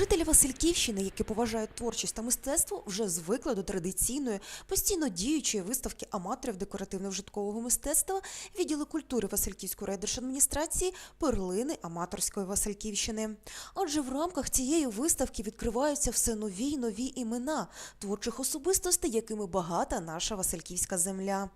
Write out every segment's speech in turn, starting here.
Жителі Васильківщини, які поважають творчість та мистецтво, вже звикли до традиційної, постійно діючої виставки аматорів декоративно-вжиткового мистецтва відділу культури Васильківської райдержадміністрації перлини аматорської Васильківщини. Адже в рамках цієї виставки відкриваються все нові й нові імена творчих особистостей, якими багата наша Васильківська земля.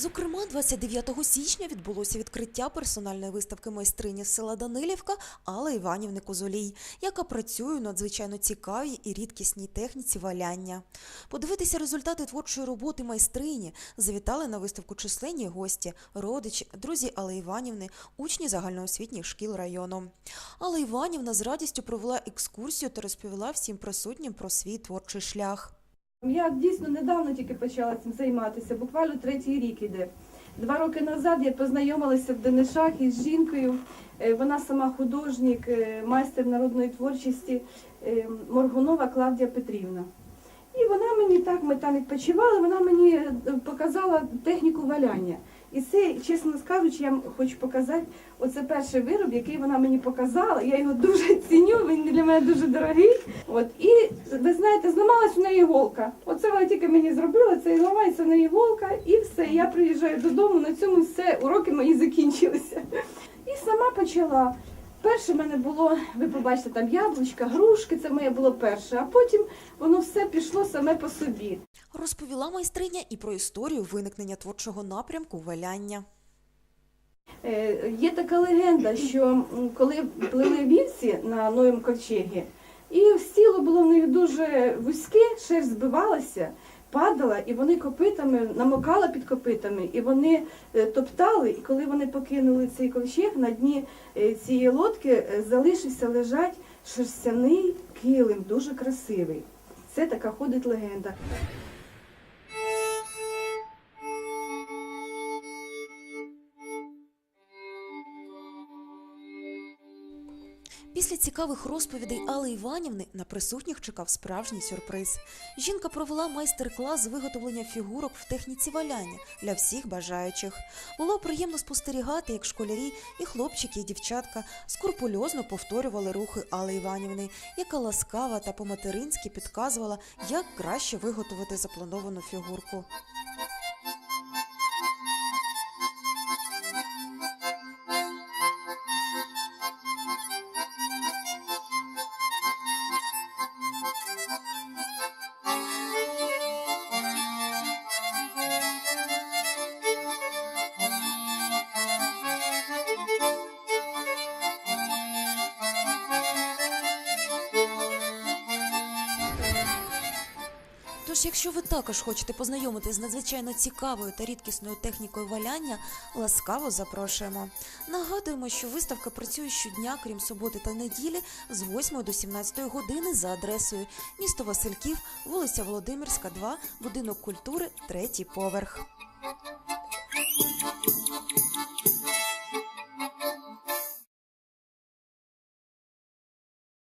Зокрема, 29 січня відбулося відкриття персональної виставки майстрині з села Данилівка Алли Іванівни Козолій, яка працює у надзвичайно цікавій і рідкісній техніці валяння. Подивитися результати творчої роботи майстрині завітали на виставку численні гості, родичі, друзі Алли Іванівни, учні загальноосвітніх шкіл району. Алла Іванівна з радістю провела екскурсію та розповіла всім присутнім про свій творчий шлях. Я дійсно недавно тільки почала цим займатися, буквально третій рік іде. Два роки назад я познайомилася в Денишах із жінкою. Е, Вона сама художник, е, майстер народної творчості е, Моргунова Клавдія Петрівна. І вона мені так, ми там відпочивали, вона мені показала техніку валяння. І це, чесно скажучи, я хочу показати, оце перший вироб, який вона мені показала. Я його дуже ціню, він для мене дуже дорогий. От і ви знаєте, зламалась у неї голка. Оце вона тільки мені зробила, це і ламається в неї голка, і все. Я приїжджаю додому. На цьому все уроки мої закінчилися. І сама почала. Перше в мене було, ви побачите, там яблучка, грушки, це моє було перше, а потім воно все пішло саме по собі. Розповіла майстриня і про історію виникнення творчого напрямку валяння. Е, Є така легенда, що коли плили вівці на новому ковчегі, і сіло було в них дуже вузьке, шерсть збивалася, падала, і вони копитами намокала під копитами, і вони е, топтали. І коли вони покинули цей ковчег, на дні е, цієї лодки залишився лежать шерстяний килим, дуже красивий. Це така ходить легенда. Після цікавих розповідей Алли Іванівни на присутніх чекав справжній сюрприз. Жінка провела майстер-клас з виготовлення фігурок в техніці валяння для всіх бажаючих. Було приємно спостерігати, як школярі і хлопчики, і дівчатка скрупульозно повторювали рухи Алли Іванівни, яка ласкава та по-материнськи підказувала, як краще виготовити заплановану фігурку. Тож, якщо ви також хочете познайомитись з надзвичайно цікавою та рідкісною технікою валяння, ласкаво запрошуємо. Нагадуємо, що виставка працює щодня, крім суботи та неділі, з 8 до 17 години за адресою місто Васильків, вулиця Володимирська, 2, будинок культури, третій поверх.